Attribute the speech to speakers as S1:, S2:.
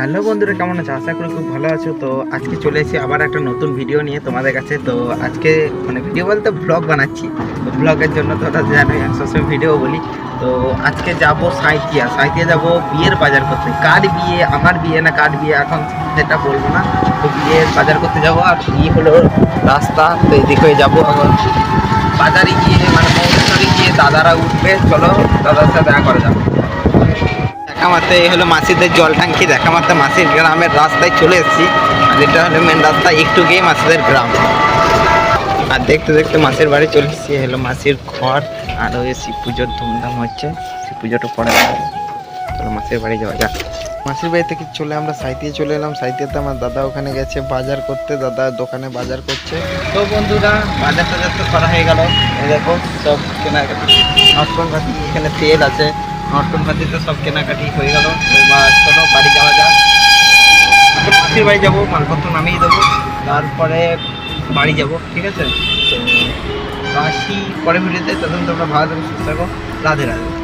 S1: Hello বন্ধুরা, কেমন আছো? আশা করি খুব ভালো আছো। তো আজকে চলে এসেছি আবার একটা নতুন ভিডিও নিয়ে তোমাদের কাছে। তো আজকে মানে ভিডিও বলতে ব্লগ বানাচ্ছি। তো ব্লগের জন্য তো ওটা জানোই, আমি সবসময় ভিডিও বলি। তো আজকে যাব সাঁইতিয়া সাঁইতিয়া যাব বিয়ের বাজার করতে। কার বিয়ে? আমার বিয়ে না কার বিয়ে? এখন সেটা বলব না। তো বিয়ের বাজার করতে যাব আর এই হলো রাস্তা। তো এদিক হয়ে যাব এখন বাজারে গিয়ে মানে মৌসুমে গিয়ে দাদারা উঠবে। চলো, দাদার সাথে দেখা করা যাবে। মাত্র এই হলো মাসিদের জল ট্যাঙ্কি। দেখা মাত্র মাসির গ্রামের রাস্তায় চলে এসেছি। আর এটা হলো মেন রাস্তা, একটু গিয়ে মাসিদের গ্রাম। আর দেখতে দেখতে মাসির বাড়ি চলে এসেছি হলো মাসির ঘর। আর ওই শিব পুজোর ধুমধাম হচ্ছে, শিব পুজোটা পরে। চলো মাসির বাড়ি যাওয়া যাক। মাসির বাড়ি থেকে চলে আমরা সাইতিয়ে চলে এলাম। সাইতিয়াতে আমার দাদা ওখানে গেছে বাজার করতে, দাদা দোকানে বাজার করছে। তো বন্ধুরা বাজার টাজার তো করা হয়ে গেল দেখো, সব নটকনপাতি এখানে তেল আছে। নটকনপাতি তো সব কেনাকাটি হয়ে গেল। এবার চলো বাড়ি যাওয়া যাক। মাসির বাড়ি যাব, মালপত্র নামিয়ে দেবো, তারপরে বাড়ি যাব, ঠিক আছে? তো আসি পরে ভিডিওতে তখন তোমরা ভালো থাকো, সুস্থ থাকো। রাধে রাধে।